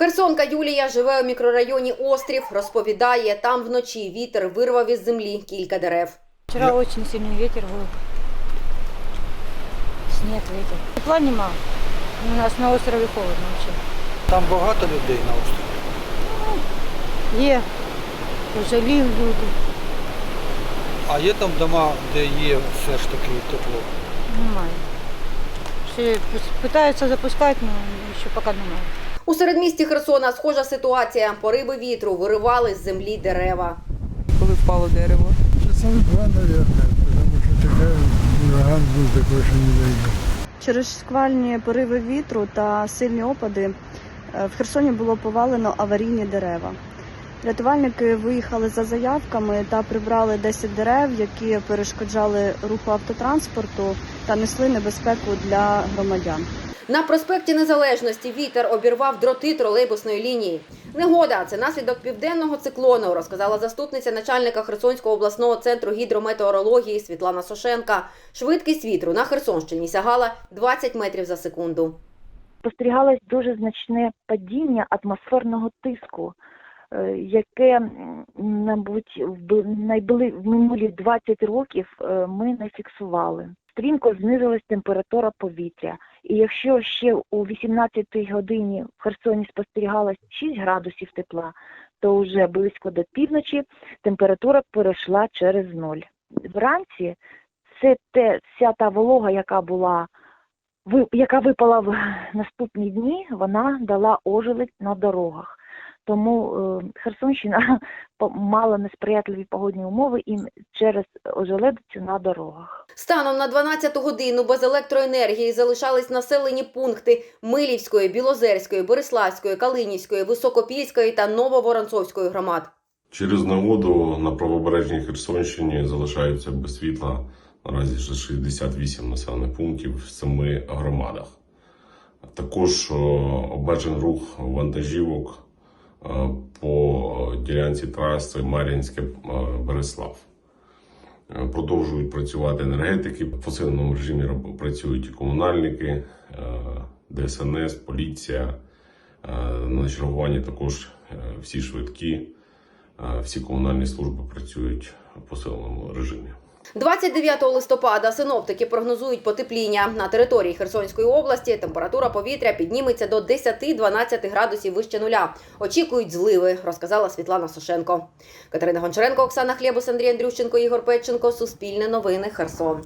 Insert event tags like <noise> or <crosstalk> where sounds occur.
Херсонка Юлія живе у мікрорайоні Острів. Розповідає, там вночі вітер вирвав із землі кілька дерев. Вчера очень сильный ветер был. Снег, ветер. Тепла нема. У нас на острове холодно вообще. Там багато людей на острові. Є пожилі люди. А є там дома, де є все ж таки тепло. Немає. Ще питаються запускати, але ще поки немає. У середмісті Херсона схожа ситуація. Пориви вітру виривали з землі дерева. коли впало дерево. Два, наверное, потому что такая ураган такой, что не дойдет. Через шквальні пориви вітру та сильні опади е, в Херсоні було повалено аварійні дерева. Рятувальники виїхали за заявками та прибрали 10 дерев, які перешкоджали руху автотранспорту та несли небезпеку для громадян. На проспекті Незалежності вітер обірвав дроти тролейбусної лінії. Негода це наслідок південного циклону, розказала заступниця начальника Херсонського обласного центру гідрометеорології Світлана Сошенка. Швидкість вітру на Херсонщині сягала 20 метрів за секунду. спостерігалось дуже значне падіння атмосферного тиску, е, яке, мабуть, в минулі 20 років е, ми не фіксували. Стрімко знизилась температура повітря. І якщо ще у 18-й годині в Херсоні спостерігалось 6 градусів тепла, то вже близько до півночі температура перейшла через ноль. Вранці це те, вся та волога, яка була яка випала в наступні дні, вона дала ожеледь на дорогах. Тому е, Херсонщина <laughs> мала несприятливі погодні умови і через ожеледицю на дорогах. Станом на 12 годину без електроенергії залишались населені пункти Милівської, Білозерської, Бориславської, Калинівської, Високопільської та Нововоронцовської громад. Через негоду на правобережній Херсонщині залишаються без світла наразі ще 68 населених пунктів в семи громадах. Також о, обмежений рух вантажівок по ділянці траси Мар'їнське е, Береслав. Е, Продовжують працювати енергетики. В посиленому режимі працюють і комунальники, е, ДСНС, поліція. Е, На чергуванні також е, всі швидкі. Е, Всі комунальні служби працюють в посиленому режимі. 29 листопада синоптики прогнозують потепління. На території Херсонської області температура повітря підніметься до 10-12 градусів вище нуля. Очікують зливи, розказала Світлана Сошенко. Катерина Гончаренко, Оксана Хлєбус, Андрій Андрющенко, Ігор Петченко. Суспільне новини. Херсон.